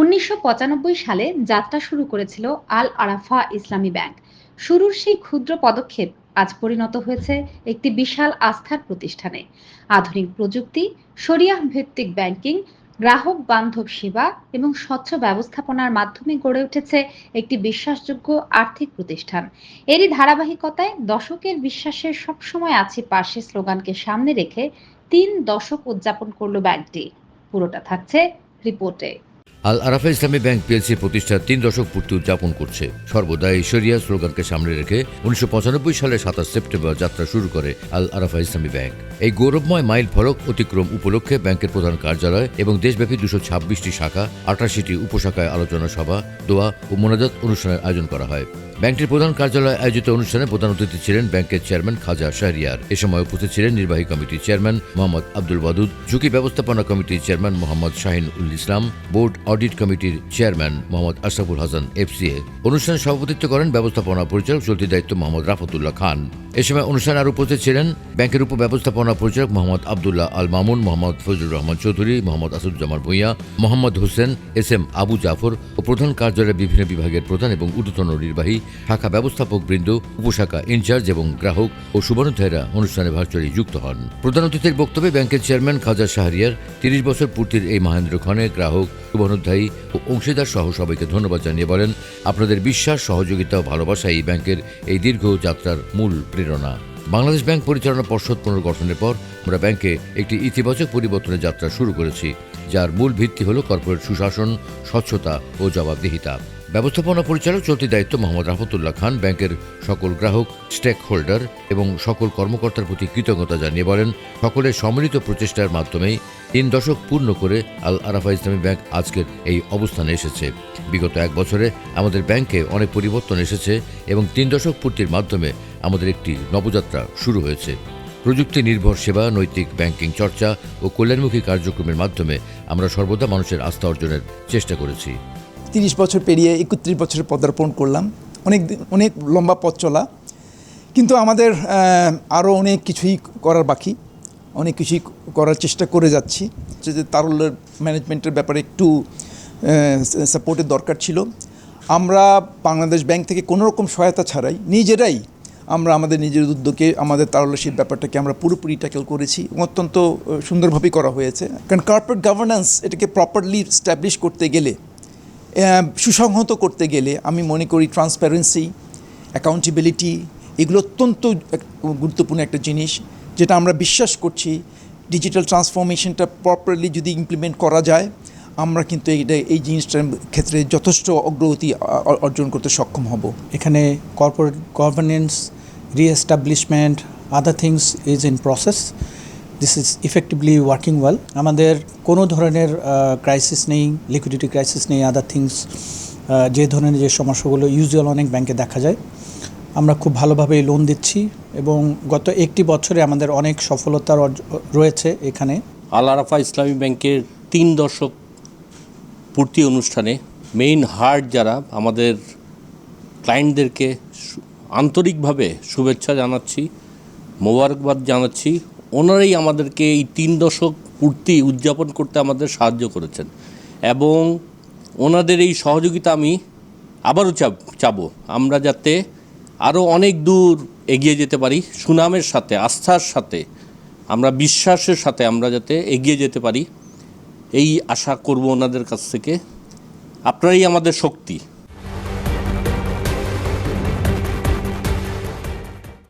উনিশশো পঁচানব্বই সালে যাত্রা শুরু করেছিল আল আরাফা ইসলামী ব্যাংক। শুরুর সেই ক্ষুদ্র পদক্ষেপ আজ পরিণত হয়েছে একটি বিশাল আস্থার প্রতিষ্ঠানে। আধুনিক প্রযুক্তি, শরিয়াহ ভিত্তিক ব্যাংকিং, গ্রাহক বান্ধব সেবা এবং স্বচ্ছ ব্যবস্থাপনার মাধ্যমে গড়ে উঠেছে একটি বিশ্বাসযোগ্য আর্থিক প্রতিষ্ঠান। এরই ধারাবাহিকতায় দশকের বিশ্বাসের সবসময় আছে পাশে স্লোগানকে সামনে রেখে তিন দশক উদযাপন করল ব্যাংকটি। পুরোটা থাকছে রিপোর্টে। আল আরাফা ইসলামী ব্যাংক পিএলসি প্রতিষ্ঠার তিন দশক পূর্তি উদযাপন করছে। সর্বদা ঈশ্বরিয়া স্লোগানকে সামনে রেখে উনিশশো পঁচানব্বই সালের সাতাশ সেপ্টেম্বর যাত্রা শুরু করে আল আরাফা ইসলামী ব্যাংক। এই গৌরবময় মাইল ফলক অতিক্রম উপলক্ষে ব্যাংকের প্রধান কার্যালয় এবং দেশব্যাপী দুশো ছাব্বিশটি শাখা আটাশিটি উপশাখায় আলোচনা সভা, দোয়া ও মোনাজাত অনুষ্ঠানের আয়োজন করা হয়। ব্যাংকটির প্রধান কার্যালয়ে আয়োজিত অনুষ্ঠানে প্রধান অতিথি ছিলেন ব্যাংকের চেয়ারম্যান খাজা শাহরিয়ার। এ সময় উপস্থিত ছিলেন নির্বাহী কমিটির চেয়ারম্যান মোহাম্মদ আব্দুল বাদুদ ঝুঁকি ব্যবস্থাপনা কমিটির chairman Mohammad Shahin Ul Islam, board audit কমিটির চেয়ারম্যান মোহাম্মদ আশরাফুল হাসান, এফসিএ। অনুষ্ঠানে সভাপতিত্ব করেন ব্যবস্থাপনা পরিচালক চলতি দায়িত্ব মোহাম্মদ রাফতুল্লাহ খান। এ সময় অনুষ্ঠানে আরও উপস্থিত ছিলেন ব্যাংকের উপ ব্যবস্থাপনা পরিচালক মোহাম্মদ আবদুল্লাহ আল মামুন মোহাম্মদ ফজলুর রহমান চৌধুরী, মোহাম্মদ আসাদুজ্জামান ভূঁইয়া, মোহাম্মদ হোসেন এস এম আবু জাফর ও প্রধান কার্যালয়ের বিভিন্ন বিভাগের প্রধান এবং ঊর্ধ্বতন নির্বাহী শাখা ব্যবস্থাপক বৃন্দ, উপশাখা ইনচার্জ এবং গ্রাহক ও সুবর্ণধারীরা অনুষ্ঠানে ভার্চুয়ালি যুক্ত হন। প্রধান অতিথির বক্তব্যে ব্যাংকের চেয়ারম্যান খাজা শাহরিয়ার তিরিশ বছর পূর্তির এই মহেন্দ্র খনে গ্রাহক, শুভানুধ্যায়ী ও অংশীদার সহ সবাইকে ধন্যবাদ জানিয়ে বলেন, আপনাদের বিশ্বাস, সহযোগিতা ও ভালোবাসা এই ব্যাংকের এই দীর্ঘ যাত্রার মূল প্রেরণা। বাংলাদেশ ব্যাংক পরিচালনা পর্ষদ পুনর্গঠনের পর আমরা ব্যাংকে একটি ইতিবাচক পরিবর্তনের যাত্রা শুরু করেছি, যার মূল ভিত্তি হল কর্পোরেট সুশাসন, স্বচ্ছতা ও জবাবদিহিতা। ব্যবস্থাপনা পরিচালক চলতি দায়িত্ব মোহাম্মদ রাফতুল্লাহ খান, ব্যাংকের সকল গ্রাহক স্টেক হোল্ডার এবং সকল কর্মকর্তার প্রতি কৃতজ্ঞতা জানিয়ে বলেন, সকলের সম্মিলিত প্রচেষ্টার মাধ্যমেই তিন দশক পূর্ণ করে আল আরাফা ইসলামী ব্যাংক আজকের এই অবস্থানে এসেছে। বিগত এক বছরে আমাদের ব্যাংকে অনেক পরিবর্তন এসেছে এবং তিন দশক পূর্তির মাধ্যমে আমাদের একটি নবযাত্রা শুরু হয়েছে। প্রযুক্তি নির্ভর সেবা, নৈতিক ব্যাংকিং চর্চা ও কল্যাণমুখী কার্যক্রমের মাধ্যমে আমরা সর্বদা মানুষের আস্থা অর্জনের চেষ্টা করেছি। তিরিশ বছর পেরিয়ে একত্রিশ বছরে পদার্পণ করলাম। অনেক অনেক লম্বা পথ চলা। কিন্তু আমাদের আরও অনেক কিছুই করার বাকি। অনেক কিছুই করার চেষ্টা করে যাচ্ছি। যে যে তারল্যের ম্যানেজমেন্টের ব্যাপারে একটু সাপোর্টের দরকার ছিল। আমরা বাংলাদেশ ব্যাংক থেকে কোনো রকম সহায়তা ছাড়াই, নিজেরাই আমরা আমাদের নিজের উদ্যোগে, আমাদের তারল্যশীল ব্যাপারটাকে আমরা পুরোপুরি ট্যাকেল করেছি অত্যন্ত সুন্দরভাবেই করা হয়েছে। কারণ কর্পোরেট গভর্নেন্স এটাকে প্রপারলি স্ট্যাবলিশ করতে গেলে সুসংহত করতে গেলে আমি মনে করি ট্রান্সপারেন্সি অ্যাকাউন্টেবিলিটি এগুলো অত্যন্ত গুরুত্বপূর্ণ একটা জিনিস যেটা আমরা বিশ্বাস করছি ডিজিটাল ট্রান্সফরমেশনটা প্রপারলি যদি ইমপ্লিমেন্ট করা যায়, আমরা কিন্তু এইটা, এই জিনিসটার ক্ষেত্রে যথেষ্ট অগ্রগতি অর্জন করতে সক্ষম হব। এখানে corporate governance reestablishment other things is in process this is effectively working well আমাদের কোনো ধরনের ক্রাইসিস নেই লিকুইডিটি ক্রাইসিস নেই আদার থিংস যে ধরনের যে সমস্যাগুলো ইউজুয়াল অনেক ব্যাংকে দেখা যায়। আমরা খুব ভালোভাবে লোন দিচ্ছি এবং গত একটি বছরে আমাদের অনেক সফলতার রয়েছে এখানে। আল আরাফা ইসলামী ব্যাংকের তিন দশক পূর্তি অনুষ্ঠানে মেইন হার্ট যারা আমাদের ক্লায়েন্টদেরকে আন্তরিকভাবে শুভেচ্ছা জানাচ্ছি, মোবারকবাদ জানাচ্ছি। ওনারাই আমাদেরকে এই তিন দশক পূর্তি উদযাপন করতে আমাদের সাহায্য করেছেন এবং ওনাদের এই সহযোগিতা আমি আবারও চাব চাবো। আমরা যাতে আরও অনেক দূর এগিয়ে যেতে পারি, সুনামের সাথে, আস্থার সাথে, আমরা বিশ্বাসের সাথে আমরা যাতে এগিয়ে যেতে পারি, এই আশা করব ওনাদের কাছ থেকে। আপনারাই আমাদের শক্তি।